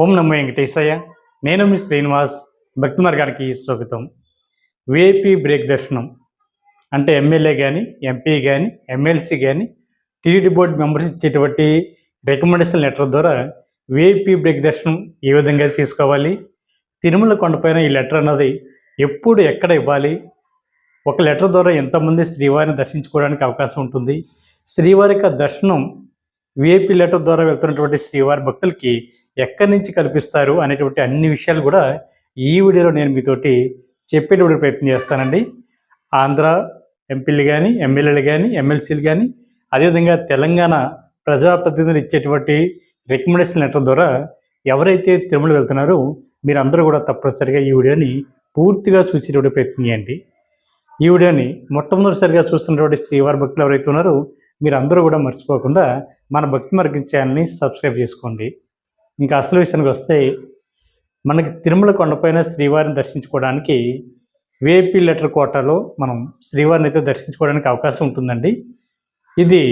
ఓం నమో వెంకటేశయ్య. నేను మీ శ్రీనివాస్. భక్తి మార్గానికి స్వాగతం. విఐపి బ్రేక్ దర్శనం. అంటే ఎమ్మెల్యే కానీ ఎంపీ కానీ ఎమ్మెల్సీ కానీ టీడీ బోర్డు మెంబర్స్ ఇచ్చేటువంటి రికమెండేషన్ లెటర్ ద్వారా విఐపి బ్రేక్ దర్శనం ఏ విధంగా తీసుకోవాలి తిరుమల కొండపైన ఈ లెటర్ అన్నది ఎప్పుడు ఎక్కడ ఇవ్వాలి? ఒక లెటర్ ద్వారా ఎంతమంది శ్రీవారిని దర్శించుకోవడానికి అవకాశం ఉంటుంది? శ్రీవారి యొక్క దర్శనం విఐపి లెటర్ ద్వారా వెళ్తున్నటువంటి శ్రీవారి భక్తులకి ఎక్కడి నుంచి కల్పిస్తారు అనేటువంటి అన్ని విషయాలు కూడా ఈ వీడియోలో నేను మీతోటి చెప్పేటువంటి ప్రయత్నం చేస్తానండి. ఆంధ్ర ఎంపీలు కానీ ఎమ్మెల్యేలు కానీ ఎమ్మెల్సీలు కానీ అదేవిధంగా తెలంగాణ ప్రజాప్రతినిధులు ఇచ్చేటువంటి రికమెండేషన్ లెటర్ ద్వారా ఎవరైతే తిరుమల వెళ్తున్నారో మీరందరూ కూడా తప్పనిసరిగా ఈ వీడియోని పూర్తిగా చూసేటువంటి ప్రయత్నం చేయండి. ఈ వీడియోని మొట్టమొదటిసారిగా చూస్తున్నటువంటి శ్రీవారి భక్తులు ఎవరైతే ఉన్నారో మీరు అందరూ కూడా మర్చిపోకుండా మన భక్తి మార్గం ఛానల్ని సబ్స్క్రైబ్ చేసుకోండి. ఇంకా అసలు విషయానికి వస్తే మనకి తిరుమల కొండపైన శ్రీవారిని దర్శించుకోవడానికి విఐపి లెటర్ కోటాలో మనం శ్రీవారిని అయితే దర్శించుకోవడానికి అవకాశం ఉంటుందండి. ఇది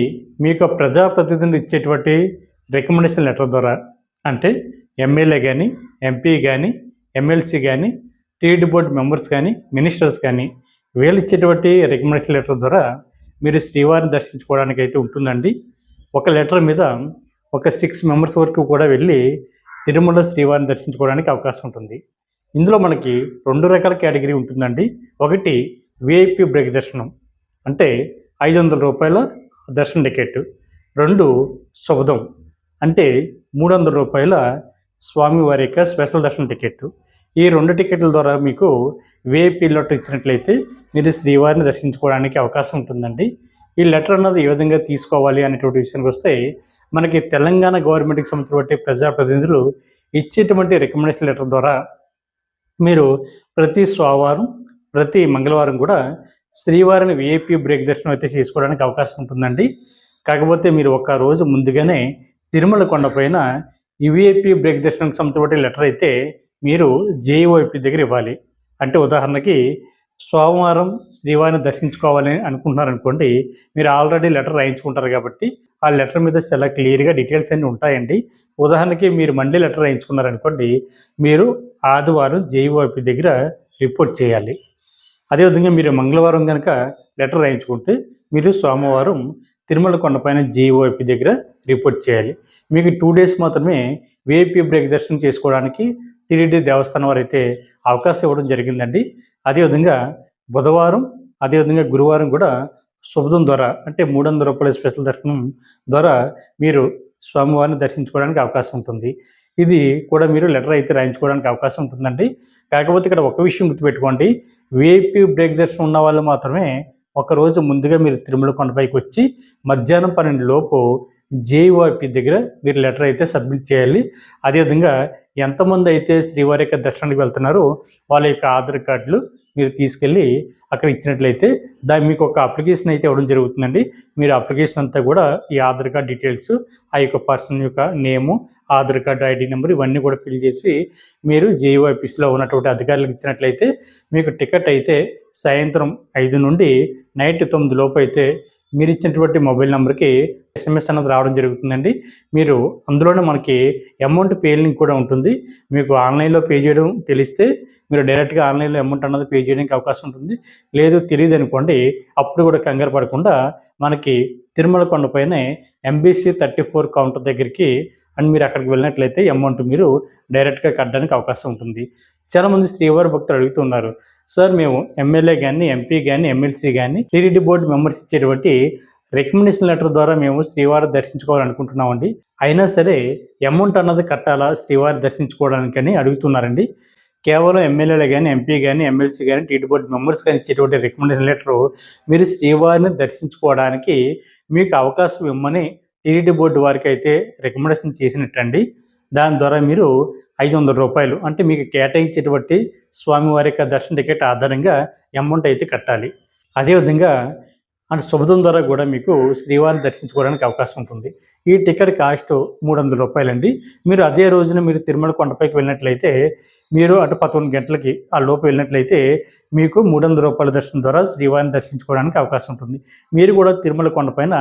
మీకు ప్రజాప్రతినిధులు ఇచ్చేటువంటి రికమెండేషన్ లెటర్ ద్వారా అంటే ఎమ్మెల్యే కానీ ఎంపీ కానీ ఎమ్మెల్సీ కానీ టీడీ బోర్డు మెంబర్స్ కానీ మినిస్టర్స్ కానీ వీళ్ళు ఇచ్చేటువంటి రికమెండేషన్ లెటర్ ద్వారా మీరు శ్రీవారిని దర్శించుకోవడానికి అయితే ఉంటుందండి. ఒక లెటర్ మీద ఒక సిక్స్ మెంబర్స్ వరకు కూడా వెళ్ళి తిరుమల శ్రీవారిని దర్శించుకోవడానికి అవకాశం ఉంటుంది. ఇందులో మనకి రెండు రకాల కేటగిరీ ఉంటుందండి. ఒకటి విఐపి బ్రేక్ దర్శనం అంటే ఐదు వందల రూపాయల దర్శన టికెట్. రెండు శుభదం అంటే మూడు వందల రూపాయల స్వామివారి యొక్క స్పెషల్ దర్శన టికెట్. ఈ రెండు టికెట్ల ద్వారా మీకు విఐపి లెటర్ ఇచ్చినట్లయితే మీరు శ్రీవారిని దర్శించుకోవడానికి అవకాశం ఉంటుందండి. ఈ లెటర్ అన్నది ఏ విధంగా తీసుకోవాలి అనేటువంటి విషయానికి వస్తే మనకి తెలంగాణ గవర్నమెంట్కి సంబంధించినటువంటి ప్రజాప్రతినిధులు ఇచ్చేటువంటి రికమెండేషన్ లెటర్ ద్వారా మీరు ప్రతి సోమవారం ప్రతి మంగళవారం కూడా శ్రీవారిని విఐపి బ్రేక్ దర్శనం అయితే చేసుకోవడానికి అవకాశం ఉంటుందండి. కాకపోతే మీరు ఒక రోజు ముందుగానే తిరుమల కొండపైన ఈ విఐపి బ్రేక్ దర్శనంకి సంబంధించిన లెటర్ అయితే మీరు జేఈఓపి దగ్గర ఇవ్వాలి. అంటే ఉదాహరణకి సోమవారం శ్రీవారిని దర్శించుకోవాలని అనుకుంటున్నారనుకోండి మీరు ఆల్రెడీ లెటర్ రాయించుకుంటారు కాబట్టి ఆ లెటర్ మీద చాలా క్లియర్గా డీటెయిల్స్ అన్నీ ఉంటాయండి. ఉదాహరణకి మీరు మండే లెటర్ రాయించుకున్నారనుకోండి మీరు ఆదివారం జేఈఓపి దగ్గర రిపోర్ట్ చేయాలి. అదేవిధంగా మీరు మంగళవారం కనుక లెటర్ రాయించుకుంటే మీరు సోమవారం తిరుమల కొండపైన జేఈఓపి దగ్గర రిపోర్ట్ చేయాలి. మీకు టూ డేస్ మాత్రమే విఐపి బ్రేక్ దర్శనం చేసుకోవడానికి టీడీడీ దేవస్థానం వారైతే అవకాశం ఇవ్వడం జరిగిందండి. అదేవిధంగా బుధవారం అదేవిధంగా గురువారం కూడా శుభదం ద్వారా అంటే మూడు వందల రూపాయల స్పెషల్ దర్శనం ద్వారా మీరు స్వామివారిని దర్శించుకోవడానికి అవకాశం ఉంటుంది. ఇది కూడా మీరు లెటర్ అయితే రాయించుకోవడానికి అవకాశం ఉంటుందండి. కాకపోతే ఇక్కడ ఒక విషయం గుర్తుపెట్టుకోండి. విఐపి బ్రేక్ దర్శనం ఉన్న వాళ్ళు మాత్రమే ఒక రోజు ముందుగా మీరు తిరుమల కొండపైకి వచ్చి మధ్యాహ్నం పన్నెండు లోపు జేఓపి దగ్గర మీరు లెటర్ అయితే సబ్మిట్ చేయాలి. అదేవిధంగా ఎంతమంది అయితే శ్రీవారి యొక్క దర్శనానికి వెళ్తున్నారో వాళ్ళ యొక్క ఆధార్ కార్డులు మీరు తీసుకెళ్ళి అక్కడ ఇచ్చినట్లయితే దాని మీకు ఒక అప్లికేషన్ అయితే ఇవ్వడం జరుగుతుందండి. మీరు అప్లికేషన్ అంతా కూడా ఈ ఆధార్ కార్డ్ డీటెయిల్స్ ఆ యొక్క పర్సన్ యొక్క name Aadhaar card ID number ఇవన్నీ కూడా ఫిల్ చేసి మీరు జేఈఓ ఆఫీస్లో ఉన్నటువంటి అధికారులకు ఇచ్చినట్లయితే మీకు టికెట్ అయితే సాయంత్రం ఐదు నుండి నైట్ తొమ్మిది లోపు అయితే మీరు ఇచ్చినటువంటి మొబైల్ నెంబర్కి ఎస్ఎంఎస్ అన్నది రావడం జరుగుతుందండి. మీరు అందులోనే మనకి అమౌంట్ పేలింగ్ కూడా ఉంటుంది. మీకు ఆన్లైన్లో పే చేయడం తెలిస్తే మీరు డైరెక్ట్గా ఆన్లైన్లో అమౌంట్ అన్నది పే చేయడానికి అవకాశం ఉంటుంది. లేదు తెలియదు అనుకోండి అప్పుడు కూడా కంగారు పడకుండా మనకి తిరుమల కొండపైనే ఎంబీసీ థర్టీ ఫోర్ కౌంటర్ దగ్గరికి అండ్ మీరు అక్కడికి వెళ్ళినట్లయితే అమౌంట్ మీరు డైరెక్ట్గా కట్టడానికి అవకాశం ఉంటుంది. చాలామంది శ్రీవారి భక్తులు అడుగుతున్నారు సార్ మేము ఎమ్మెల్యే కానీ ఎంపీ కానీ ఎమ్మెల్సీ కానీ టీడీడీ బోర్డు మెంబర్స్ ఇచ్చేటువంటి రికమెండేషన్ లెటర్ ద్వారా మేము శ్రీవారి దర్శించుకోవాలనుకుంటున్నామండి. అయినా సరే అమౌంట్ అన్నది కట్టాలా శ్రీవారి దర్శించుకోవడానికని అడుగుతున్నారండి. కేవలం ఎమ్మెల్యేలు కానీ ఎంపీ కానీ ఎమ్మెల్సీ కానీ టీడీ బోర్డు మెంబర్స్ కానీ ఇచ్చేటువంటి రికమెండేషన్ లెటర్ మీరు శ్రీవారిని దర్శించుకోవడానికి మీకు అవకాశం ఇవ్వమని టీడీ బోర్డు వారికి అయితే రికమెండేషన్ చేసినట్టండి. దాని ద్వారా మీరు ఐదు వందల రూపాయలు అంటే మీకు కేటాయించేటువంటి స్వామివారి యొక్క దర్శన టికెట్ ఆధారంగా అమౌంట్ అయితే కట్టాలి. అదేవిధంగా అండ్ శుభదం ద్వారా కూడా మీకు శ్రీవారిని దర్శించుకోవడానికి అవకాశం ఉంటుంది. ఈ టికెట్ కాస్ట్ మూడు వందల రూపాయలండి. మీరు అదే రోజున మీరు తిరుమల కొండపైకి వెళ్ళినట్లయితే మీరు అటు పదకొండు గంటలకి ఆ లోపు వెళ్ళినట్లయితే మీకు మూడు వందల రూపాయల దర్శనం ద్వారా శ్రీవారిని దర్శించుకోవడానికి అవకాశం ఉంటుంది. మీరు కూడా తిరుమల కొండపైన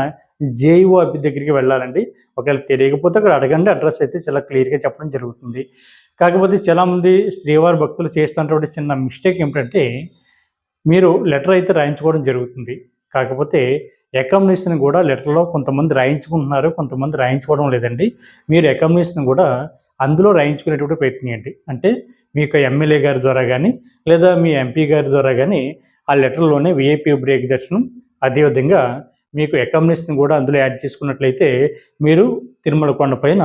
జేఈఓ అభి దగ్గరికి వెళ్ళాలండి. ఒకవేళ తెలియకపోతే అక్కడ అడగండి. అడ్రస్ అయితే చాలా క్లియర్గా చెప్పడం జరుగుతుంది. కాకపోతే చాలామంది శ్రీవారి భక్తులు చేస్తున్నటువంటి చిన్న మిస్టేక్ ఏమిటంటే మీరు లెటర్ అయితే రాయించుకోవడం జరుగుతుంది. కాకపోతే అకామిడేషన్ కూడా లెటర్లో కొంతమంది రాయించుకుంటున్నారు కొంతమంది రాయించుకోవడం లేదండి. మీరు అకామిడేషన్ కూడా అందులో రాయించుకునేటువంటి ప్రయత్నియండి అంటే మీకు ఎమ్మెల్యే గారి ద్వారా కానీ లేదా మీ ఎంపీ గారి ద్వారా కానీ ఆ లెటర్లోనే విఐపీ బ్రేక్ దర్శనం అదేవిధంగా మీకు అకామిడేషన్ కూడా అందులో యాడ్ చేసుకున్నట్లయితే మీరు తిరుమల కొండ పైన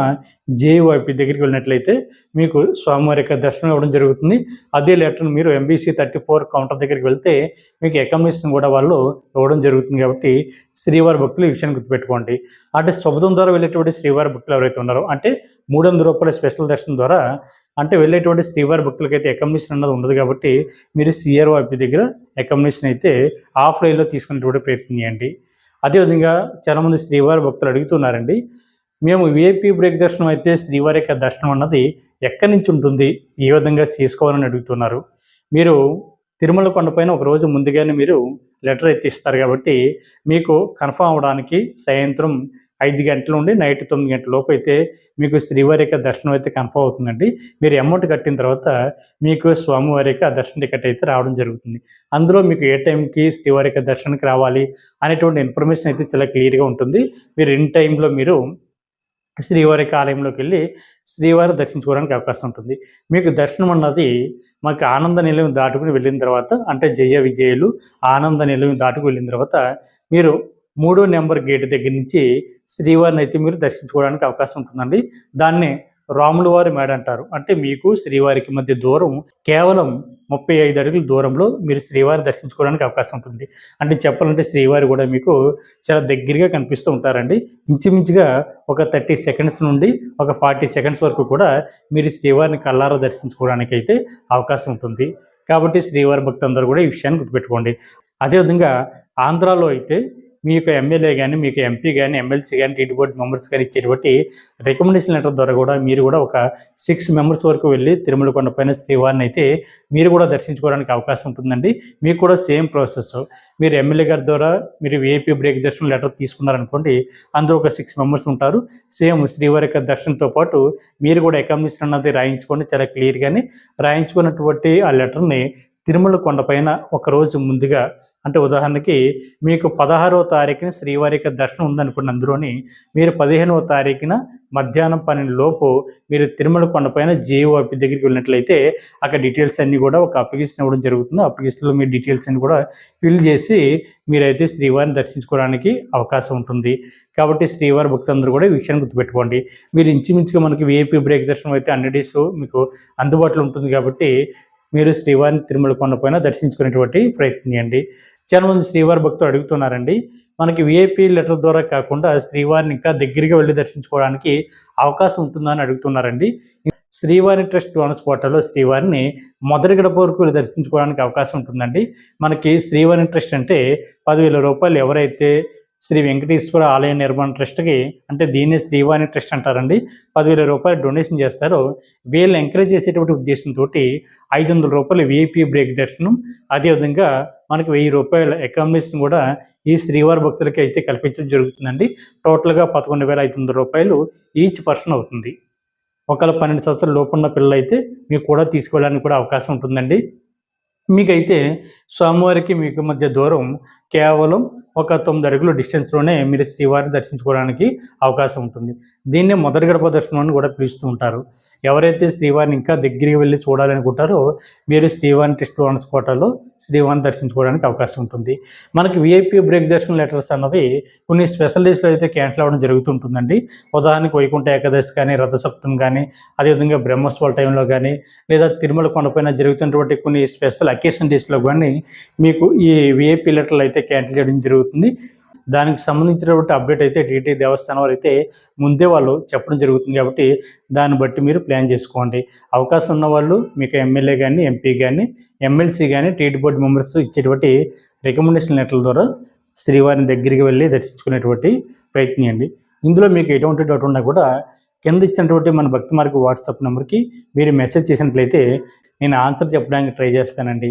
జేవైపీ దగ్గరికి వెళ్ళినట్లయితే మీకు స్వామివారి యొక్క దర్శనం ఇవ్వడం జరుగుతుంది. అదే లెటర్ను మీరు ఎంబీసీ థర్టీ ఫోర్ కౌంటర్ దగ్గరికి వెళ్తే మీకు అకామిడేషన్ కూడా వాళ్ళు ఇవ్వడం జరుగుతుంది కాబట్టి శ్రీవారి భక్తులు ఈ విషయాన్ని గుర్తుపెట్టుకోండి. అంటే శుభదం ద్వారా వెళ్ళేటువంటి శ్రీవారి భక్తులు ఎవరైతే ఉన్నారో అంటే మూడు వందల రూపాయల స్పెషల్ దర్శనం ద్వారా అంటే వెళ్ళేటువంటి శ్రీవారి భక్తులకి అయితే అకామిడేషన్ అన్నది ఉండదు కాబట్టి మీరు సిఆర్ఓ దగ్గర అకామిడేషన్ అయితే ఆఫ్లైన్లో తీసుకునేటువంటి ప్రయత్నం చేయండి. అదేవిధంగా చాలామంది శ్రీవారి భక్తులు అడుగుతున్నారండి మేము విఐపి బ్రేక్ దర్శనం అయితే శ్రీవారి యొక్క దర్శనం అన్నది ఎక్కడి నుంచి ఉంటుంది ఏ విధంగా చేసుకోవాలని అడుగుతున్నారు. మీరు తిరుమల కొండపైన ఒక రోజు ముందుగానే మీరు లెటర్ అయితే ఇస్తారు కాబట్టి మీకు కన్ఫర్మ్ అవడానికి సాయంత్రం ఐదు గంటల నుండి నైట్ తొమ్మిది గంటల లోపు అయితే మీకు శ్రీవారి యొక్క దర్శనం అయితే కన్ఫర్మ్ అవుతుందండి. మీరు అమౌంట్ కట్టిన తర్వాత మీకు స్వామివారి యొక్క దర్శన టికెట్ అయితే రావడం జరుగుతుంది. అందులో మీకు ఏ టైంకి శ్రీవారి యొక్క దర్శనానికి రావాలి అనేటువంటి ఇన్ఫర్మేషన్ అయితే చాలా క్లియర్గా ఉంటుంది. మీరు ఇన్ టైంలో మీరు శ్రీవారి యొక్క ఆలయంలోకి వెళ్ళి శ్రీవారి దర్శించుకోవడానికి అవకాశం ఉంటుంది. మీకు దర్శనం అన్నది మాకు ఆనంద నిలయం దాటుకుని వెళ్ళిన తర్వాత అంటే జయ విజయులు ఆనంద నిలయం దాటుకు వెళ్ళిన తర్వాత మీరు మూడో నెంబర్ గేట్ దగ్గర నుంచి శ్రీవారిని అయితే మీరు దర్శించుకోవడానికి అవకాశం ఉంటుందండి. దాన్ని రాములవారి మేడ అంటారు. అంటే మీకు శ్రీవారికి మధ్య దూరం కేవలం ముప్పై ఐదు అడుగుల దూరంలో మీరు శ్రీవారిని దర్శించుకోవడానికి అవకాశం ఉంటుంది. అంటే చెప్పాలంటే శ్రీవారి కూడా మీకు చాలా దగ్గరగా కనిపిస్తూ ఉంటారండి. ఇంచుమించుగా ఒక థర్టీ సెకండ్స్ నుండి ఒక ఫార్టీ సెకండ్స్ వరకు కూడా మీరు శ్రీవారిని కల్లారా దర్శించుకోవడానికి అయితే అవకాశం ఉంటుంది. కాబట్టి శ్రీవారి భక్తులందరూ కూడా ఈ విషయాన్ని గుర్తుపెట్టుకోండి. అదేవిధంగా ఆంధ్రాలో అయితే మీ యొక్క ఎమ్మెల్యే కానీ మీకు ఎంపీ కానీ ఎమ్మెల్సీ కానీ టీటీ బోర్డు మెంబర్స్ కానీ ఇచ్చేటువంటి రికమెండేషన్ లెటర్ ద్వారా కూడా మీరు కూడా ఒక సిక్స్ మెంబర్స్ వరకు వెళ్ళి తిరుమల కొండపైన శ్రీవారిని అయితే మీరు కూడా దర్శించుకోవడానికి అవకాశం ఉంటుందండి. మీకు కూడా సేమ్ ప్రాసెస్ మీరు ఎమ్మెల్యే గారి ద్వారా మీరు ఏపీ బ్రేక్ దర్శనం లెటర్ తీసుకున్నారనుకోండి అందులో ఒక సిక్స్ మెంబర్స్ ఉంటారు. సేమ్ శ్రీవారి యొక్క దర్శనంతో పాటు మీరు కూడా అకామిడేషన్ అన్నది రాయించుకోండి చాలా క్లియర్గానే రాయించుకున్నటువంటి ఆ లెటర్ని తిరుమల కొండపైన ఒక రోజు ముందుగా అంటే ఉదాహరణకి మీకు పదహారవ తారీఖున శ్రీవారి యొక్క దర్శనం ఉందనుకున్న అందులోని మీరు పదిహేనవ తారీఖున మధ్యాహ్నం పన్నెండు లోపు మీరు తిరుమల కొండపైన జేఓపి దగ్గరికి వెళ్ళినట్లయితే అక్కడ డీటెయిల్స్ అన్నీ కూడా ఒక అప్లికేషన్ ఇవ్వడం జరుగుతుంది. అప్లికేషన్లో మీ డీటెయిల్స్ అన్ని కూడా ఫిల్ చేసి మీరైతే శ్రీవారిని దర్శించుకోవడానికి అవకాశం ఉంటుంది. కాబట్టి శ్రీవారి భక్తులందరూ కూడా ఈ విషయాన్ని గుర్తుపెట్టుకోండి. మీరు ఇంచుమించుగా మనకి విఐపి బ్రేక్ దర్శనం అయితే హండ్రెడ్ డేస్ మీకు అందుబాటులో ఉంటుంది కాబట్టి మీరు శ్రీవారిని తిరుమల కొండపైన దర్శించుకునేటువంటి ప్రయత్నం చాలామంది శ్రీవారి భక్తులు అడుగుతున్నారండి మనకి విఐపి లెటర్ ద్వారా కాకుండా శ్రీవారిని ఇంకా దగ్గరగా వెళ్ళి దర్శించుకోవడానికి అవకాశం ఉంటుందా అని అడుగుతున్నారండి. శ్రీవారి ట్రస్ట్ డోనర్స్ పోర్టల్లో శ్రీవారిని మొదటి గడప వరకు వెళ్ళి దర్శించుకోవడానికి అవకాశం ఉంటుందండి. మనకి శ్రీవారి ట్రస్ట్ అంటే పదివేల రూపాయలు ఎవరైతే శ్రీ వెంకటేశ్వర ఆలయ నిర్మాణ ట్రస్ట్కి అంటే దీన్ని శ్రీవాణి ట్రస్ట్ అంటారండి పదివేల రూపాయలు డొనేషన్ చేస్తారు. వీళ్ళు ఎంకరేజ్ చేసేటువంటి ఉద్దేశంతో ఐదు వందల రూపాయలు విఐపీ బ్రేక్ దర్శనం. అదేవిధంగా మనకి వెయ్యి రూపాయల అకామిడేషన్ కూడా ఈ శ్రీవారి భక్తులకి అయితే కల్పించడం జరుగుతుందండి. టోటల్గా పదకొండు వేల ఐదు వందల రూపాయలు ఈచ్ పర్సన్ అవుతుంది. ఒకవేళ పన్నెండు సంవత్సరాల లోపున్న పిల్లలు అయితే మీకు కూడా తీసుకెళ్ళడానికి కూడా అవకాశం ఉంటుందండి. మీకైతే స్వామివారికి మీకు మధ్య దూరం కేవలం ఒక తొమ్మిది అడుగుల డిస్టెన్స్లోనే మీరు శ్రీవారిని దర్శించుకోవడానికి అవకాశం ఉంటుంది. దీన్నే మొదటి గడప దర్శనం అని కూడా పిలుస్తూ ఉంటారు. ఎవరైతే శ్రీవారిని ఇంకా దగ్గరికి వెళ్ళి చూడాలనుకుంటారో మీరు శ్రీవారిని టెస్ట్ వన్స్ కోటలో శ్రీవారిని దర్శించుకోవడానికి అవకాశం ఉంటుంది. మనకి విఐపీ బ్రేక్ దర్శనం లెటర్స్ అన్నవి కొన్ని స్పెషల్ డేస్లో అయితే క్యాన్సిల్ అవ్వడం జరుగుతుంటుందండి. ఉదాహరణకు వైకుంఠ ఏకాదశి కానీ రథసప్తం కానీ అదేవిధంగా బ్రహ్మోత్సవాల టైంలో కానీ లేదా తిరుమల కొండపైన జరుగుతున్నటువంటి కొన్ని స్పెషల్ అకేషన్ డేస్లో కానీ మీకు ఈ విఐపీ లెటర్లు అయితే క్యాన్సిల్ చేయడం జరుగుతుంది దానికి సంబంధించినటువంటి అప్డేట్ అయితే టీటీ దేవస్థానం వారు అయితే ముందే వాళ్ళు చెప్పడం జరుగుతుంది కాబట్టి దాన్ని బట్టి మీరు ప్లాన్ చేసుకోండి. అవకాశం ఉన్న వాళ్ళు మీకు ఎమ్మెల్యే కానీ ఎంపీ కానీ ఎమ్మెల్సీ కానీ టీటీ బోర్డు మెంబర్స్ ఇచ్చేటువంటి రికమెండేషన్ లెటర్ల ద్వారా శ్రీవారిని దగ్గరికి వెళ్ళి దర్శించుకునేటువంటి ప్రయత్నం ఇందులో మీకు ఎటువంటి డౌట్ ఉన్నా కూడా కింద ఇచ్చినటువంటి మన భక్తి మార్గ వాట్సాప్ నెంబర్కి మీరు మెసేజ్ చేసినట్లయితే నేను ఆన్సర్ చెప్పడానికి ట్రై చేస్తానండి.